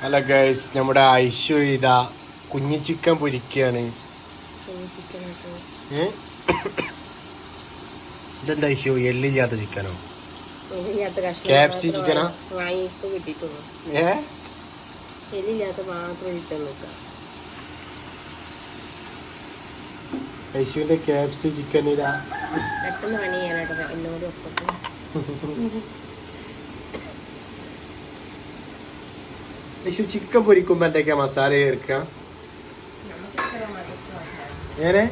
Hello guys നമ്മുടെ ഐശു ഇതാ കുഞ്ഞി ചിക്കൻ പൊരിക്കുകയാണ്? ഇതെന്താ ഐശു? എല്ലില്ലാത്ത ചിക്കനോ? കെ കഷ്ണം സി ചിക്കനാ? ഏ? ഐശുവിന്റെ കെ എഫ് സി ചിക്കൻ ഇതാ. പെട്ടെന്ന് പണി ചെയ്യാനായിട്ട് എന്നോട് ഒപ്പത്ത് ഐശു ചിക്കൻ പൊരിക്കുമ്പോ എന്തൊക്കെയാ മസാല ചേർക്കുക ഏനെ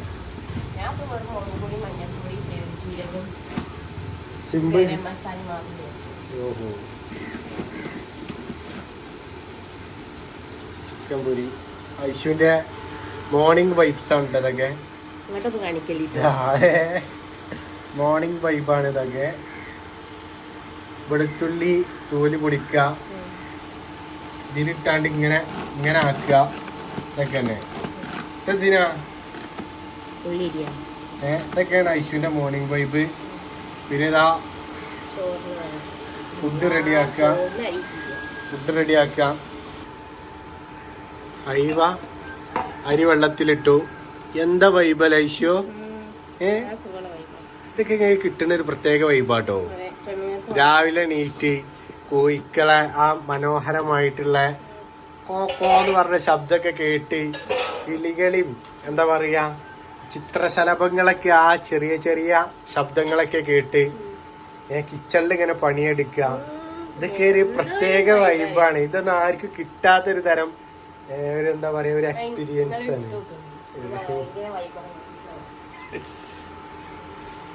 സിമ്പിൾ ഓഹോ. ചിക്കൻ പൊരി. ഐശുവിന്റെ മോർണിംഗ് വൈബ്സ് ആണ് ഇതൊക്കെ. മോർണിംഗ് വൈബാണ് ഇതൊക്കെ. വെളുത്തുള്ളി തോൽ പൊടിക്കുക ഇതിലിട്ടാണ്ട് ഇങ്ങനെ ഇങ്ങനെ ആക്കുക. ഇതൊക്കെ തന്നെ. എന്തിനാ ഉള്ളി ഇരിയാ ഏ ഇതൊക്കെയാണ് ഐശുവിന്റെ മോർണിംഗ് വൈബ് പിന്നെ ഇതാ ഫുഡ് റെഡി ആക്ക ഫുഡ് റെഡി റെഡിയാക്കുക അരിവ അരി വെള്ളത്തിലിട്ടു. എന്താ വൈബല്ല ഐശു? ഏ? വൈബാ. ഇതൊക്കെ കിട്ടുന്ന ഒരു പ്രത്യേക വൈബാട്ടോ രാവിലെ നീറ്റ് കോയിക്കളെ ആ മനോഹരമായിട്ടുള്ള കോ കോ എന്ന് പറഞ്ഞ ശബ്ദമൊക്കെ കേട്ട് കിളികളും എന്താ പറയുക ചിത്രശലഭങ്ങളൊക്കെ ആ ചെറിയ ചെറിയ ശബ്ദങ്ങളൊക്കെ കേട്ട് ഞാൻ കിച്ചണിൽ ഇങ്ങനെ പണിയെടുക്കുക. ഇതൊക്കെ ഒരു പ്രത്യേക വൈബാണ് ഇതൊന്നും ആർക്കും കിട്ടാത്തൊരു തരം ഒരു എന്താ പറയുക ഒരു എക്സ്പീരിയൻസ് ആണ്.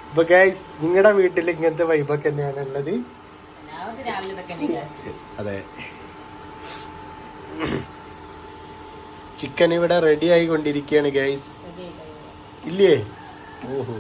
ഇപ്പൊ ഗൈസ് നിങ്ങളുടെ വീട്ടിൽ ഇങ്ങനത്തെ വൈബൊക്കെ തന്നെയാണ് ഉള്ളത് അതെ ചിക്കൻ ഇവിടെ റെഡി ആയിക്കൊണ്ടിരിക്കുകയാണ് ഗൈസ് ഇല്ലേ? ഓഹോ.